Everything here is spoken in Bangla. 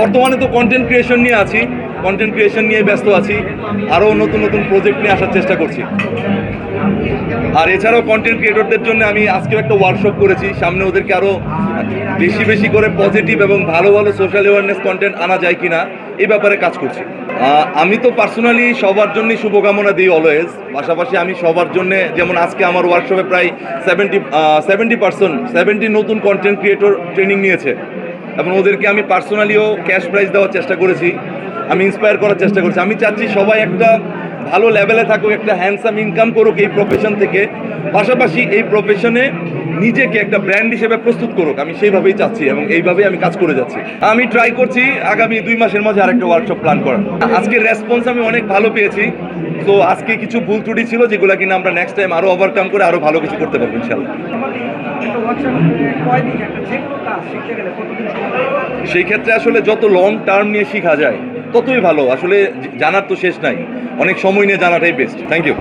বর্তমানে তো কন্টেন্ট ক্রিয়েশন নিয়ে আছি কন্টেন্ট ক্রিয়েশন নিয়ে ব্যস্ত আছি আরও নতুন নতুন প্রজেক্ট নিয়ে আসার চেষ্টা করছি। আর এছাড়াও কন্টেন্ট ক্রিয়েটরদের জন্য আমি আজকেও একটা ওয়ার্কশপ করেছি, সামনে ওদেরকে আরও বেশি বেশি করে পজিটিভ এবং ভালো ভালো সোশ্যাল অ্যাওয়ারনেস কন্টেন্ট আনা যায় কি না এই ব্যাপারে কাজ করছি। আমি তো পার্সোনালি সবার জন্যই শুভকামনা দিই অলওয়েজ পাশাপাশি আমি সবার জন্য যেমন আজকে আমার ওয়ার্কশপে প্রায় সেভেন্টি সেভেন্টি পার্সেন্ট সেভেন্টি নতুন কন্টেন্ট ক্রিয়েটর ট্রেনিং নিয়েছে। এবং ওদেরকে আমি পার্সোনালিও ক্যাশ প্রাইজ দেওয়ার চেষ্টা করেছি। আমি ইন্সপায়ার করার চেষ্টা করছি। আমি চাচ্ছি সবাই একটা ভালো লেভেলে থাকুক, একটা হ্যান্ডসাম ইনকাম করুক এই প্রফেশন থেকে। পাশাপাশি এই প্রফেশনে নিজেকে একটা ব্র্যান্ড হিসেবে প্রস্তুত করুক। আমি সেইভাবেই চাচ্ছি এবং এইভাবেই আমি কাজ করে যাচ্ছি। আমি ট্রাই করছি আগামী দুই মাসের মাঝে আরেকটা ওয়ার্কশপ প্ল্যান করার। আজকের রেসপন্স আমি অনেক ভালো পেয়েছি। তো আজকে কিছু ভুল ত্রুটি ছিল যেগুলো কিনা আমরা নেক্সট টাইম আরও ওভারকাম করে আরও ভালো কিছু করতে পারব ইনশাল্লাহ? সেই ক্ষেত্রে আসলে যত লং টার্ম নিয়ে শেখা যায়, ততই ভালো। আসলে জানার তো শেষ নাই। অনেক সময় নিয়ে জানাটাই বেস্ট থ্যাংক ইউ